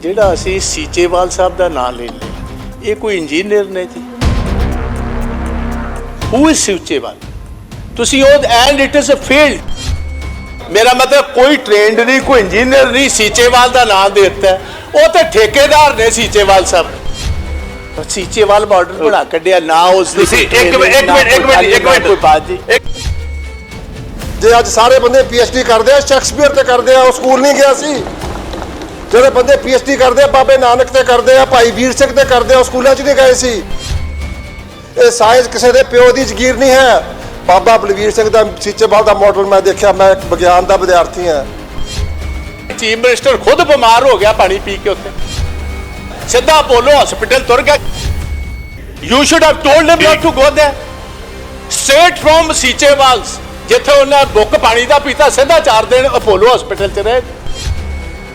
ਜਿਹੜਾ ਅਸੀਂ ਸੀਚੇਵਾਲ ਸਾਹਿਬ ਦਾ ਨਾਮ ਲੈ ਲਿਆ ਇਹ ਕੋਈ ਇੰਜੀਨੀਅਰ ਨੇ ਜੀ। Who is Seechewal? ਤੁਸੀਂ ਉਹ and it is a field ਮੇਰਾ ਮਤਲਬ ਕੋਈ ਟ੍ਰੇਨਡ ਨਹੀਂ ਕੋਈ ਇੰਜੀਨੀਅਰ ਨਹੀਂ ਸੀਚੇਵਾਲ ਦਾ ਨਾਮ ਦੇ ਦਿੱਤਾ। ਉਹ ਤੇ ਠੇਕੇਦਾਰ ਨੇ ਸੀਚੇਵਾਲ ਸਾਹਿਬ। ਸੀਚੇਵਾਲ ਬਾਰਡਰ ਬਣਾ ਕੱਢਿਆ ਨਾ ਉਸ ਦੀ ਤੁਸੀਂ ਇੱਕ ਮਿੰਟ ਇੱਕ ਮਿੰਟ ਇੱਕ ਮਿੰਟ ਇੱਕ ਨਾ ਕੋਈ ਬਾਤ ਜੀ ਮਿੰਟ ਜੇ ਅੱਜ ਸਾਰੇ ਬੰਦੇ ਪੀਐਚਡੀ ਕਰਦੇ ਆ ਸ਼ੈਕਸਪੀਅਰ ਤੇ ਕਰਦੇ ਆ ਉਹ ਸਕੂਲ ਨਹੀਂ ਗਿਆ ਸੀ। ਜਿਹੜੇ ਬੰਦੇ ਪੀਐਚਡੀ ਕਰਦੇ ਆ, ਬਾਬੇ ਨਾਨਕ ਤੇ ਕਰਦੇ ਆ, ਭਾਈ ਵੀਰ ਸਿੰਘ ਤੇ ਕਰਦੇ ਆ, ਉਹ ਸਕੂਲਾਂ 'ਚ ਨਹੀਂ ਗਏ ਸੀ। ਇਹ ਸਾਇੰਸ ਕਿਸੇ ਦੇ ਪਿਓ ਦੀ ਜ਼ਗੀਰ ਨਹੀਂ ਹੈ। ਬਾਬਾ ਬਲਵੀਰ ਸਿੰਘ ਦਾ ਸੀਚੇਵਾਲ ਦਾ ਮਾਡਲ ਮੈਂ ਦੇਖਿਆ, ਮੈਂ ਇੱਕ ਵਿਗਿਆਨ ਦਾ ਵਿਦਿਆਰਥੀ ਹਾਂ। ਚੀਫ ਮਿਨਿਸਟਰ ਖੁਦ ਬਿਮਾਰ ਹੋ ਗਿਆ ਪਾਣੀ ਪੀ ਕੇ ਉੱਥੇ। ਸਿੱਧਾ ਅਪੋਲੋ ਹਸਪੀਟਲ ਤੁਰ ਗਿਆ। You should have told him not to go there. Straight from Seechewal's ਜਿੱਥੇ ਉਹਨਾਂ ਬੁੱਕ ਪਾਣੀ ਦਾ ਪੀਤਾ, ਸਿੱਧਾ ਚਾਰ ਦਿਨ ਅਪੋਲੋ ਹਸਪੀਟਲ ਚ ਰਹੇ।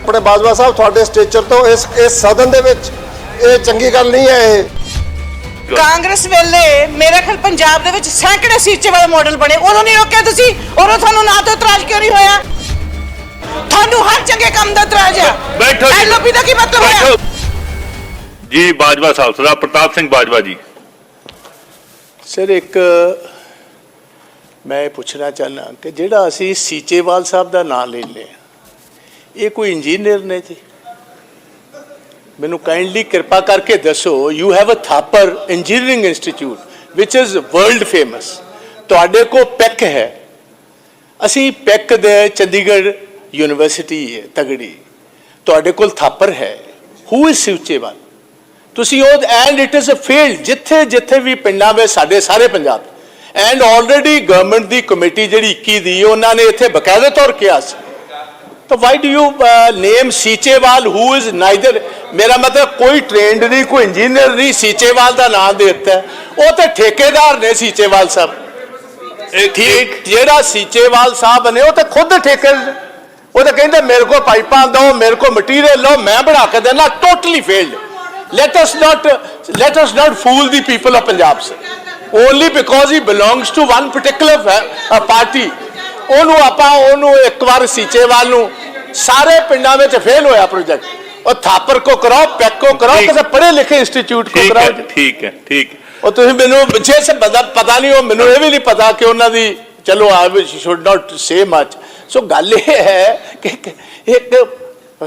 ਆਪਣੇ ਬਾਜਵਾ ਸਾਹਿਬ ਤੁਹਾਡੇ ਸਟੇਚਰ ਤੋਂ ਇਸ ਇਸ ਸਦਨ ਦੇ ਵਿੱਚ ਇਹ ਚੰਗੀ ਗੱਲ ਨਹੀਂ ਹੈ ਇਹ। ਕਾਂਗਰਸ ਵੇਲੇ ਮੇਰੇ ਖਿਆਲ ਪੰਜਾਬ ਦੇ ਵਿੱਚ ਸੈਂਕੜੇ ਸੀਚੇ ਵਾਲੇ ਮਾਡਲ ਬਣੇ। ਉਦੋਂ ਨਹੀਂ ਰੋਕਿਆ ਤੁਸੀਂ ਉਦੋਂ ਤੁਹਾਨੂੰ ਨਾ ਤੋਂ ਇਤਰਾਜ਼ ਕਿਉਂ ਨਹੀਂ ਹੋਇਆ? ਤੁਹਾਨੂੰ ਹਰ ਚੰਗੇ ਕੰਮ ਦਾ ਇਤਰਾਜ਼ ਹੈ ਬੈਠੋ ਜੀ। ਐਲਓਪੀ ਦਾ ਕੀ ਮਤਲਬ ਬੈਠੋ। ਹੋਇਆ ਜੀ ਬਾਜਵਾ ਸਾਹਿਬ ਸਰਦਾਰ ਪ੍ਰਤਾਪ ਸਿੰਘ ਬਾਜਵਾ ਜੀ। ਸਰ ਇੱਕ ਮੈਂ ਇਹ ਪੁੱਛਣਾ ਚਾਹਨਾ ਕਿ ਜਿਹੜਾ ਅਸੀਂ ਸੀਚੇਵਾਲ ਸਾਹਿਬ ਦਾ ਨਾਮ ਲੈ ਲਿਆ ਇਹ ਕੋਈ ਇੰਜੀਨੀਅਰ ਨਹੀਂ ਜੀ? ਮੈਨੂੰ ਕਾਈਂਡਲੀ ਕਿਰਪਾ ਕਰਕੇ ਦੱਸੋ you have a Thapar engineering institute which is world famous ਤੁਹਾਡੇ ਕੋ ਪੈਕ ਹੈ। ਅਸੀਂ ਪੈਕ ਦੇ ਚੰਡੀਗੜ੍ਹ ਯੂਨੀਵਰਸਿਟੀ ਹੈ, ਤਗੜੀ। ਤੁਹਾਡੇ ਕੋਲ ਥਾਪਰ ਹੈ। ਹੂ ਇਜ਼ ਸੀਚੇਵਾਲ ਤੁਸੀਂ ਉਹ and it is a field ਜਿੱਥੇ ਜਿੱਥੇ ਵੀ ਪਿੰਡਾਂ ਵਿੱਚ ਸਾਡੇ ਸਾਰੇ ਪੰਜਾਬ। ਐਂਡ ਆਲਰੇਡੀ ਗਵਰਨਮੈਂਟ ਦੀ ਕਮੇਟੀ ਜਿਹੜੀ 21 ਦੀ, ਉਹਨਾਂ ਨੇ ਇੱਥੇ ਬਕਾਇਦਾ ਤੌਰ ਕਿਹਾ ਸੀ। ਤਾਂ why do you name Seechewal who is neither ਮੇਰਾ ਮਤਲਬ ਕੋਈ ਟ੍ਰੇਨਡ ਨਹੀਂ ਕੋਈ ਇੰਜੀਨੀਅਰ ਨਹੀਂ ਸੀਚੇਵਾਲ ਦਾ ਨਾਮ ਦੇ ਦਿੱਤਾ ਹੈ। ਉਹ ਤੇ ਠੇਕੇਦਾਰ ਨੇ ਸੀਚੇਵਾਲ ਸਾਹਿਬ ਇਹ ਠੀਕ ਜਿਹੜਾ ਸੀਚੇਵਾਲ ਸਾਹਿਬ ਨੇ ਉਹ ਤਾਂ ਖੁਦ ਠੇਕੇ ਉਹ ਤਾਂ ਕਹਿੰਦੇ ਮੇਰੇ ਕੋਲ ਪਾਈਪਾਂ ਦਿਓ ਮੇਰੇ ਕੋਲ ਮਟੀਰੀਅਲ ਲਓ ਮੈਂ ਬਣਾ ਕੇ ਦੇਣਾ totally failed let us not let us not fool the people of Punjab only because he belongs to one particular party ਉਹਨੂੰ ਆਪਾਂ ਉਹਨੂੰ ਇੱਕ ਵਾਰ ਸੀਚੇਵਾਲ ਨੂੰ ਸਾਰੇ ਪਿੰਡਾਂ ਵਿੱਚ ਫੇਲ ਹੋਇਆ ਪ੍ਰੋਜੈਕਟ ਉਹ ਥਾਪਰ ਕੋ ਕਰਾਓ ਪੈਕ ਕੋ ਕਰਾਓ। ਕਿਸੇ ਪੜ੍ਹੇ ਲਿਖੇ ਇੰਸਟੀਚਿਊਟ ਕੋ ਕਰਾਓ। ਠੀਕ ਹੈ ਠੀਕ। ਉਹ ਤੁਸੀਂ ਮੈਨੂੰ ਜੇ ਸੇ ਪਤਾ ਪਤਾ ਨਹੀਂ ਉਹ ਮੈਨੂੰ ਇਹ ਵੀ ਨਹੀਂ ਪਤਾ ਕਿ ਉਹਨਾਂ ਦੀ ਚਲੋ ਆਈ should not say much so ਗੱਲ ਇਹ ਹੈ ਕਿ ਇੱਕ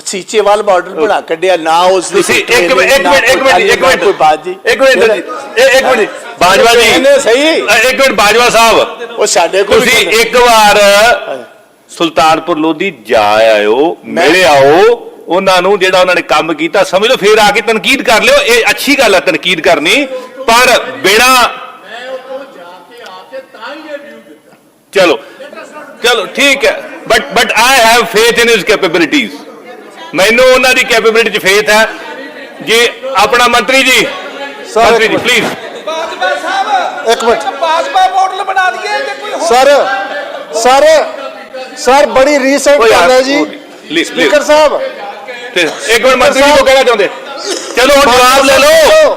ਸੀਚੇਵਾਲ ਬਾਰਡਰ ਬਣਾ ਕੱਢਿਆ ਨਾ ਉਸ ਦੀ ਇੱਕ ਮਿੰਟ ਇੱਕ ਮਿੰਟ ਇੱਕ ਮਿੰਟ ਇੱਕ ਨਾ ਮਿੰਟ ਕੋਈ ਬਾਤ ਜੀ ਇੱਕ ਮਿੰਟ ਜੀ ਇਹ- ਇੱਕ ਮਿੰਟ ਬਾਜਵਾ ਜੀ। ਸਹੀ। ਅ, ਇੱਕ ਮਿੰਟ ਬਾਜਵਾ ਸਾਹਿਬ। ਉਹ ਸਾਡੇ ਕੋਲ ਤੁਸੀਂ ਇੱਕ ਵਾਰ ਸੁਲਤਾਨਪੁਰ ਲੋਧੀ ਜਾ ਆਇਓ ਮਿਲ ਆਓ। ਉਹਨਾਂ ਨੂੰ ਜਿਹੜਾ ਉਹਨਾਂ ਨੇ ਕੰਮ ਕੀਤਾ ਸਮਝ ਲਓ ਫੇਰ ਆ ਕੇ ਤਨਕੀਦ ਕਰ ਲਿਓ। ਇਹ ਅੱਛੀ ਗੱਲ ਹੈ ਤਨਕੀਦ ਕਰਨੀ। ਪਰ ਬਿਨਾ ਚਲੋ। ਚਲੋ ਠੀਕ ਹੈ। But but I have faith in his capabilities ਮੈਨੂੰ ਉਹਨਾਂ ਦੀ ਕੈਪੇਬਿਲਿਟੀ 'ਚ ਫੇਥ ਹੈ। ਜੀ ਆਪਣਾ ਮੰਤਰੀ ਜੀ। Sir, ਮੰਤਰੀ ਜੀ। ਪਲੀਜ਼ ਬਾਜਵਾ ਸਾਹਿਬ ਇੱਕ ਮਿੰਟ। ਬਾਜਵਾ ਮਾਡਲ ਬਣਾ ਦਈਏ ਜੇ ਕੋਈ ਹੋਰ ਸਰ ਸਰ ਸਰ ਬੜੀ ਰੀਸੈਂਟ ਓ ਯਾਰ, ਗੱਲ ਹੈ ਜੀ ਓ, please, ਸਪੀਕਰ please। ਸਾਹਿਬ ਤੇ ਇੱਕ ਮਿੰਟ ਮੰਤਰੀ ਜੀ ਕੋ ਕਹਿਣਾ ਚਾਹੁੰਦੇ ਚਲੋ ਹੁਣ ਜਵਾਬ ਲੈ ਲਓ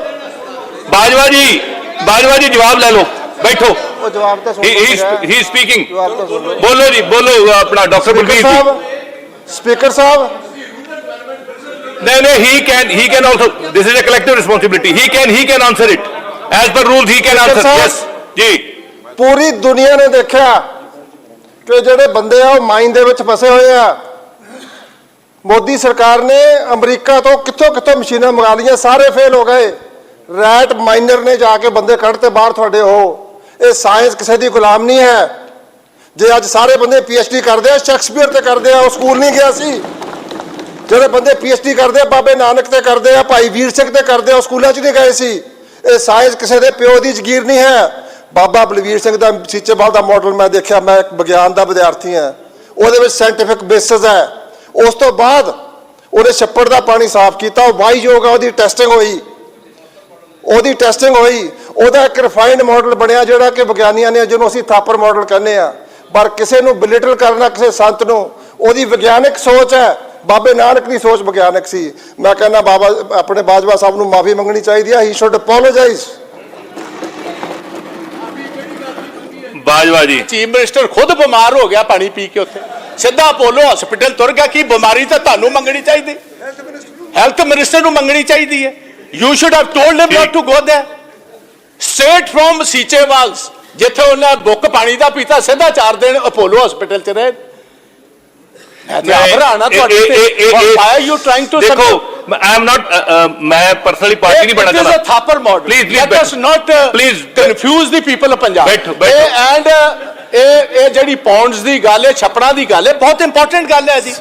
ਬਾਜਵਾ ਜੀ ਬਾਜਵਾ ਜੀ ਜਵਾਬ ਲੈ ਲਓ ਬੈਠੋ ਉਹ ਜਵਾਬ ਤਾਂ ਸੁਣ ਹੀ ਲਓ ਹੀ ਹੀ ਸਪੀਕਿੰਗ ਜਵਾਬ ਤਾਂ ਸੁਣ ਲਓ ਬੋਲੋ ਜੀ ਬੋਲੋ ਆਪਣਾ ਡਾਕਟਰ ਸਪੀਕਰ ਬਲਬੀਰ ਜੀ ਸਾਹਿਬ ਸਪੀਕਰ ਸਾਹਿਬ ਨਹੀਂ ਨਹੀਂ he can he can also per rules he can Speaker answer Sahib. yes. ਜੀ ਪੂਰੀ ਦੁਨੀਆ ਨੇ ਦੇਖਿਆ ਕਿ ਜਿਹੜੇ ਬੰਦੇ ਆ ਉਹ ਮਾਈਨ ਦੇ ਵਿੱਚ ਫਸੇ ਹੋਏ ਆ। ਮੋਦੀ ਸਰਕਾਰ ਨੇ ਅਮਰੀਕਾ ਤੋਂ ਕਿੱਥੋਂ ਕਿੱਥੋਂ ਮਸ਼ੀਨਾਂ ਮੰਗਾ ਲਈਆਂ ਸਾਰੇ ਫੇਲ ਹੋ ਗਏ। ਰੈਟ ਮਾਈਨਰ ਨੇ ਜਾ ਕੇ ਬੰਦੇ ਕੱਢਤੇ ਬਾਹਰ ਤੁਹਾਡੇ ਉਹ। ਇਹ ਸਾਇੰਸ ਕਿਸੇ ਦੀ ਗੁਲਾਮ ਨਹੀਂ ਹੈ। ਜੇ ਅੱਜ ਸਾਰੇ ਬੰਦੇ ਪੀਐਚਡੀ ਕਰਦੇ ਆ ਸ਼ੈਕਸਪੀਅਰ ਤੇ ਕਰਦੇ ਆ ਉਹ ਸਕੂਲ ਨਹੀਂ ਗਿਆ ਸੀ। ਜਿਹੜੇ ਬੰਦੇ ਪੀਐਚਡੀ ਕਰਦੇ ਆ ਬਾਬੇ ਨਾਨਕ ਤੇ ਕਰਦੇ ਆ ਭਾਈ ਵੀਰ ਸਿੰਘ ਤੇ ਕਰਦੇ ਆ ਉਹ ਸਕੂਲਾਂ 'ਚ ਨਹੀਂ ਗਏ ਸੀ। ਇਹ ਸਾਇਜ਼ ਕਿਸੇ ਦੇ ਪਿਓ ਦੀ ਜ਼ਗੀਰ ਨਹੀਂ ਹੈ। ਬਾਬਾ ਬਲਵੀਰ ਸਿੰਘ ਦਾ ਸੀਚੇਵਾਲ ਦਾ ਮਾਡਲ ਮੈਂ ਦੇਖਿਆ, ਮੈਂ ਇੱਕ ਵਿਗਿਆਨ ਦਾ ਵਿਦਿਆਰਥੀ ਹਾਂ। ਉਹਦੇ ਵਿੱਚ ਸਾਇੰਟੀਫਿਕ ਬੇਸਿਸ ਹੈ। ਉਸ ਤੋਂ ਬਾਅਦ ਉਹਨੇ ਛੱਪੜ ਦਾ ਪਾਣੀ ਸਾਫ਼ ਕੀਤਾ, ਉਹ ਵਾਹੀਯੋਗ ਆ, ਉਹਦੀ ਟੈਸਟਿੰਗ ਹੋਈ। ਉਹਦੀ ਟੈਸਟਿੰਗ ਹੋਈ। ਉਹਦਾ ਇੱਕ ਰਿਫਾਈਨਡ ਮਾਡਲ ਬਣਿਆ ਜਿਹੜਾ ਕਿ ਵਿਗਿਆਨੀਆਂ ਨੇ, ਜਿਹਨੂੰ ਅਸੀਂ ਥਾਪਰ ਮਾਡਲ ਕਹਿੰਦੇ ਆ ਪਰ ਕਿਸੇ ਨੂੰ ਬਿਲਿਟਲ ਕਰਨਾ, ਕਿਸੇ ਸੰਤ ਨੂੰ, ਉਹਦੀ ਵਿਗਿਆਨਿਕ ਸੋਚ ਹੈ। ਬਾਬੇ ਨਾਨਕ ਦੀ ਸੋਚ ਵਿਗਿਆਨਿਕ ਸੀ। ਮੈਂ ਕਹਿੰਦਾ ਬਾਬਾ ਆਪਣੇ ਬਾਜਵਾ ਸਾਹਿਬ ਨੂੰ ਮਾਫੀ ਮੰਗਣੀ ਚਾਹੀਦੀ ਹੈ ਹੀ ਸ਼ੁੱਡ ਅਪੋਲੋਜਾਈਜ਼ ਬਾਜਵਾ ਜੀ। ਚੀਫ ਮਿਨਿਸਟਰ ਖੁਦ ਬਿਮਾਰ ਹੋ ਗਿਆ ਪਾਣੀ ਪੀ ਕੇ ਉੱਥੇ। ਸਿੱਧਾ ਅਪੋਲੋ ਹਸਪੀਟਲ ਤੁਰ ਗਿਆ ਕੀ ਬਿਮਾਰੀ ਤਾਂ ਤੁਹਾਨੂੰ ਮੰਗਣੀ ਚਾਹੀਦੀ। ਹੈਲਥ ਮਿਨਿਸਟਰ ਨੂੰ ਮੰਗਣੀ ਚਾਹੀਦੀ ਹੈ। You should have told him not to go there straight from Seechewal's ਜਿੱਥੇ ਉਹਨਾਂ ਬੁੱਕ ਪਾਣੀ ਦਾ ਪੀਤਾ ਸਿੱਧਾ ਚਾਰ ਦਿਨ ਅਪੋਲੋ ਹਸਪੀਟਲ ਚ ਰਹੇ। ਮੈਂ ਤੇ ਆਭਰਾਣਾ ਤੁਹਾਡੇ ਤੇ। ਵਾਈ ਯੂ ਟ੍ਰਾਈਂਗ ਟੂ ਦੇਖੋ ਆਈ ਐਮ ਨਾਟ ਮੈਂ ਪਰਸਨਲੀ ਪਾਰਟੀ ਨਹੀਂ ਬਣਾ It is a ਚਾਹੁੰਦਾ। Thapar model Please, please, let us ਬੈਠੋ। not Please, confuse the people of Punjab ਬੈਠੋ, ਬੈਠੋ। ਇਹ ਐਂਡ ਇਹ ਇਹ ਜਿਹੜੀ ਪਾਉਂਡਸ ਦੀ ਗੱਲ ਹੈ ਛਪੜਾ ਦੀ ਗੱਲ ਹੈ ਬਹੁਤ ਇੰਪੋਰਟੈਂਟ ਗੱਲ ਹੈ ਜੀ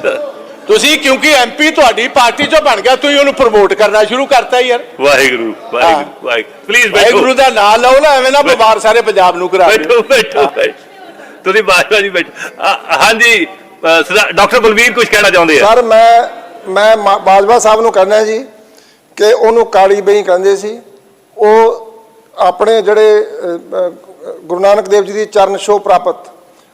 ਤੁਸੀਂ ਕਿਉਂਕਿ ਐਮਪੀ ਤੁਹਾਡੀ ਪਾਰਟੀ ਚੋਂ ਬਣ ਗਿਆ ਤੁਸੀਂ ਉਹਨੂੰ ਪ੍ਰਮੋਟ ਕਰਨਾ ਸ਼ੁਰੂ ਕਰਤਾ ਯਾਰ ਵਾਹਿਗੁਰੂ ਵਾਹਿਗੁਰੂ ਵਾਹਿਗੁਰੂ ਪਲੀਜ਼ ਵਾਹਿਗੁਰੂ ਦਾ ਨਾਮ ਲਓ ਨਾ ਐਵੇਂ ਨਾ ਬਿਮਾਰ ਸਾਰੇ ਪੰਜਾਬ ਨੂੰ ਕਰਾ ਬੈਠੋ ਬੈਠੋ ਤੁਸੀਂ ਬਾਜਵਾ ਜੀ ਬੈਠੋ ਹਾਂਜੀ ਡਾਕਟਰ ਬਲਵੀਰ ਕੁਝ ਕਹਿਣਾ ਚਾਹੁੰਦੇ ਆ? ਸਰ ਮੈਂ ਮੈਂ ਮਾ- ਬਾਜਵਾ ਸਾਹਿਬ ਨੂੰ ਕਹਿੰਦਾ ਜੀ ਕਿ ਉਹਨੂੰ ਕਾਲੀ ਬਈ ਕਹਿੰਦੇ ਸੀ। ਉਹ ਆਪਣੇ ਜਿਹੜੇ ਅ, ਅ, ਗੁਰੂ ਨਾਨਕ ਦੇਵ ਜੀ ਦੀ ਚਰਨ ਛੋਹ ਪ੍ਰਾਪਤ।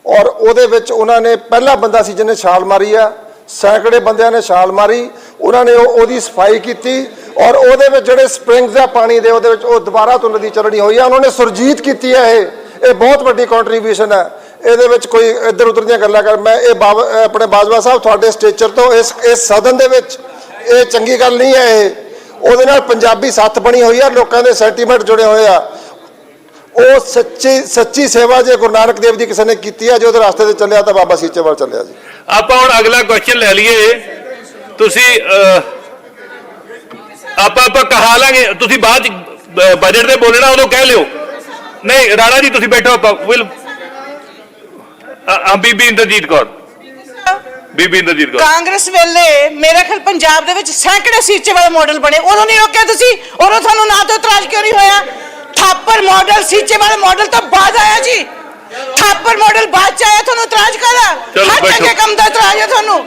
ਔਰ ਉਹਦੇ ਵਿੱਚ ਉਹਨਾਂ ਨੇ ਪਹਿਲਾ ਬੰਦਾ ਸੀ ਜਿਹਨੇ ਛਾਲ ਮਾਰੀ ਆ। ਸੈਂਕੜੇ ਬੰਦਿਆਂ ਨੇ ਛਾਲ ਮਾਰੀ। ਉਹਨਾਂ ਨੇ ਉਹ- ਉਹਦੀ ਸਫ਼ਾਈ ਕੀਤੀ। ਔਰ ਉਹਦੇ ਵਿੱਚ ਜਿਹੜੇ ਸਪ੍ਰਿੰਗਸ ਆ ਪਾਣੀ ਦੇ ਉਹਦੇ ਵਿੱਚ ਉਹ ਦੁਬਾਰਾ ਤੋਂ ਨਦੀ ਚੜ੍ਹਨੀ ਹੋਈ ਆ। ਉਹਨਾਂ ਨੇ ਸੁਰਜੀਤ ਕੀਤੀ ਹੈ ਇਹ। ਇਹ ਬਹੁਤ ਵੱਡੀ ਕੰਟਰੀਬਿਊਸ਼ਨ ਹੈ ਇਹਦੇ ਵਿੱਚ ਕੋਈ ਇੱਧਰ ਉੱਧਰ ਦੀਆਂ ਗੱਲਾਂ ਕਰ ਮੈਂ ਇਹ ਆਪਣੇ ਬਾਜਵਾ ਸਾਹਿਬ ਤੁਹਾਡੇ ਸਟੇਚਰ ਤੋਂ ਇਸ ਇਸ ਸਦਨ ਦੇ ਵਿੱਚ ਇਹ ਚੰਗੀ ਗੱਲ ਨਹੀਂ ਹੈ ਇਹ। ਉਹਦੇ ਨਾਲ ਪੰਜਾਬੀ ਸੱਥ ਬਣੀ ਹੋਈ ਆ, ਲੋਕਾਂ ਦੇ ਸੈਂਟੀਮੈਂਟ ਜੁੜੇ ਹੋਏ ਆ। ਉਹ ਸੱਚੀ ਸੱਚੀ ਸੇਵਾ ਜੇ ਗੁਰੂ ਨਾਨਕ ਦੇਵ ਜੀ ਕਿਸੇ ਨੇ ਕੀਤੀ ਆ, ਜੇ ਉਹਦੇ ਰਸਤੇ ਤੇ ਚੱਲਿਆ ਤਾਂ ਬਾਬਾ ਸੀਚੇਵਾਲ ਚੱਲਿਆ ਜੀ। ਆਪਾਂ ਹੁਣ ਅਗਲਾ ਕੁਐਸਚਨ ਲੈ ਲਈਏ। ਤੁਸੀਂ ਆਪਾਂ ਆਪਾਂ ਕਹਾ ਲਾਂਗੇ। ਤੁਸੀਂ ਬਾਅਦ ਬਜਟ ਤੇ ਬੋਲਣਾ, ਉਦੋਂ ਕਹਿ ਲਿਓ। ਨਹੀਂ, ਰਾਣਾ ਜੀ, ਤੁਸੀਂ ਬੈਠੋ, ਆਪਾਂ ਵਿਲ ਆ ਬੀਬੀ ਇੰਦਰਜੀਤ ਕੌਰ। ਬੀਬੀ ਇੰਦਰਜੀਤ ਕੌਰ। ਕਾਂਗਰਸ ਵੇਲੇ ਮੇਰਾ ਖਿਆਲ ਪੰਜਾਬ ਦੇ ਵਿੱਚ ਸੈਂਕੜੇ ਸੀਚੇ ਵਾਲੇ ਮਾਡਲ ਬਣੇ। ਉਦੋਂ ਨਹੀਂ ਰੋਕਿਆ ਤੁਸੀਂ। ਉਦੋਂ ਤੁਹਾਨੂੰ ਨਾ ਤੋਂ ਇਤਰਾਜ਼ ਕਿਉਂ ਨਹੀਂ ਹੋਇਆ? ਥਾਪਰ ਮਾਡਲ ਸੀਚੇ ਵਾਲੇ ਮਾਡਲ ਤਾਂ ਬਾਅਦ ਆਇਆ ਜੀ। ਥਾਪਰ ਮਾਡਲ ਬਾਅਦ ਚ ਆਇਆ ਤੁਹਾਨੂੰ ਇਤਰਾਜ਼ ਕਾਹਦਾ? ਚਲੋ ਹਰ ਬੈਠੋ। ਚੰਗੇ ਕੰਮ ਦਾ ਇਤਰਾਜ਼ ਹੈ ਤੁਹਾਨੂੰ।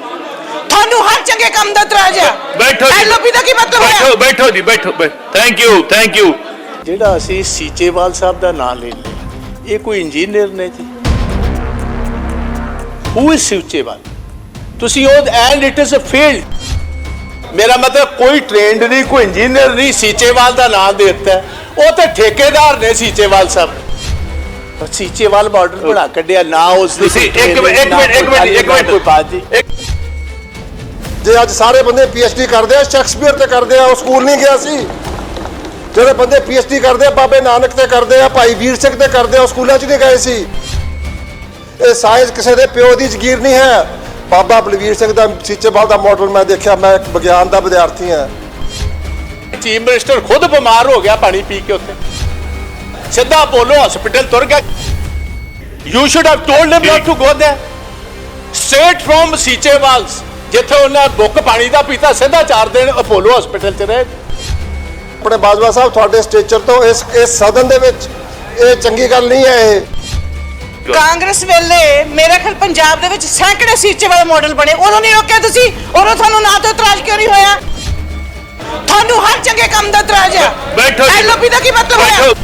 ਤੁਹਾਨੂੰ ਹਰ ਚੰਗੇ ਕੰਮ ਦਾ ਇਤਰਾਜ਼ ਹੈ। ਬੈਠੋ ਜੀ। ਐਲਓਪੀ ਦਾ ਕੀ ਮਤਲਬ ਬੈਠੋ ਹੋਇਆ? ਬੈਠੋ ਜੀ ਬੈਠੋ ਥੈਂਕ ਯੂ ਥੈਂਕ ਯੂ ਜਿਹੜਾ ਅਸੀਂ ਸੀਚੇਵਾਲ ਸਾਹਿਬ ਦਾ ਨਾਮ ਲੈ ਲਿਆ ਇਹ ਕੋਈ ਇੰਜੀਨੀਅਰ ਨੇ ਜੀ। ਹੂ ਇਜ਼ ਸੀਚੇਵਾਲ ਤੁਸੀਂ ਉਹ and it is a field ਮੇਰਾ ਮਤਲਬ ਕੋਈ ਟ੍ਰੇਨਡ ਨਹੀਂ ਕੋਈ ਇੰਜੀਨੀਅਰ ਨਹੀਂ ਸੀਚੇਵਾਲ ਦਾ ਨਾਮ ਦੇ ਦਿੱਤਾ। ਉਹ ਤੇ ਠੇਕੇਦਾਰ ਨੇ ਸੀਚੇਵਾਲ ਸਾਹਿਬ। ਉਹ ਸੀਚੇਵਾਲ ਮਾਡਲ ਬਣਾ ਕੱਢਿਆ ਨਾ ਉਸ ਦੀ ਇੱਕ ਮਿੰਟ ਇੱਕ ਮਿੰਟ ਇੱਕ ਮਿੰਟ ਇੱਕ ਨਾ ਕੋਈ ਬਾਤ ਜੀ। ਮਿੰਟ ਜੇ ਅੱਜ ਸਾਰੇ ਬੰਦੇ ਪੀਐਚਡੀ ਕਰਦੇ ਆ ਸ਼ੈਕਸਪੀਅਰ ਤੇ ਕਰਦੇ ਆ ਉਹ ਸਕੂਲ ਨਹੀਂ ਗਿਆ ਸੀ। ਜਿਹੜੇ ਬੰਦੇ ਪੀਐਚਡੀ ਕਰਦੇ ਆ ਬਾਬੇ ਨਾਨਕ ਤੇ ਕਰਦੇ ਆ ਭਾਈ ਵੀਰ ਸਿੰਘ ਤੇ ਕਰਦੇ ਆ ਉਹ ਸਕੂਲਾਂ 'ਚ ਨਹੀਂ ਗਏ ਸੀ। ਇਹ ਸਾਇੰਸ ਕਿਸੇ ਦੇ ਪਿਓ ਦੀ ਜ਼ਗੀਰ ਨਹੀਂ ਹੈ। ਬਾਬਾ ਬਲਵੀਰ ਸਿੰਘ ਦਾ ਸੀਚੇਵਾਲ ਦਾ ਮਾਡਲ ਮੈਂ ਦੇਖਿਆ ਮੈਂ ਇੱਕ ਵਿਗਿਆਨ ਦਾ ਵਿਦਿਆਰਥੀ ਹਾਂ। ਚੀਫ ਮਿਨਿਸਟਰ ਖੁਦ ਬਿਮਾਰ ਹੋ ਗਿਆ ਪਾਣੀ ਪੀ ਕੇ ਉੱਥੇ। ਸਿੱਧਾ ਅਪੋਲੋ ਹਸਪੀਟਲ ਤੁਰ ਗਿਆ। You should have told him not to go there straight from Seechewal's ਜਿੱਥੇ ਉਹਨਾਂ ਬੁੱਕ ਪਾਣੀ ਦਾ ਪੀਤਾ ਸਿੱਧਾ ਚਾਰ ਦਿਨ ਅਪੋਲੋ ਹਸਪੀਟਲ ਚ ਰਹੇ। ਆਪਣੇ ਬਾਜਵਾ ਸਾਹਿਬ ਤੁਹਾਡੇ ਸਟੇਚਰ ਤੋਂ ਇਸ ਇਸ ਸਦਨ ਦੇ ਵਿੱਚ ਇਹ ਚੰਗੀ ਗੱਲ ਨਹੀਂ ਹੈ ਇਹ। ਕਾਂਗਰਸ ਵੇਲੇ ਮੇਰਾ ਖਿਆਲ ਪੰਜਾਬ ਦੇ ਵਿੱਚ ਸੈਂਕੜੇ ਸੀਚੇ ਵਾਲੇ ਮਾਡਲ ਬਣੇ। ਉਦੋਂ ਨਹੀਂ ਰੋਕਿਆ ਤੁਸੀਂ ਉਦੋਂ ਤੁਹਾਨੂੰ ਨਾ ਤੋਂ ਇਤਰਾਜ਼ ਕਿਉਂ ਨਹੀਂ ਹੋਇਆ? ਤੁਹਾਨੂੰ ਹਰ ਚੰਗੇ ਕੰਮ ਦਾ ਇਤਰਾਜ਼ ਹੈ ਬੈਠੋ ਜੀ। ਐਲਓਪੀ ਦਾ ਕੀ ਮਤਲਬ ਹੋਇਆ ਬੈਠੋ।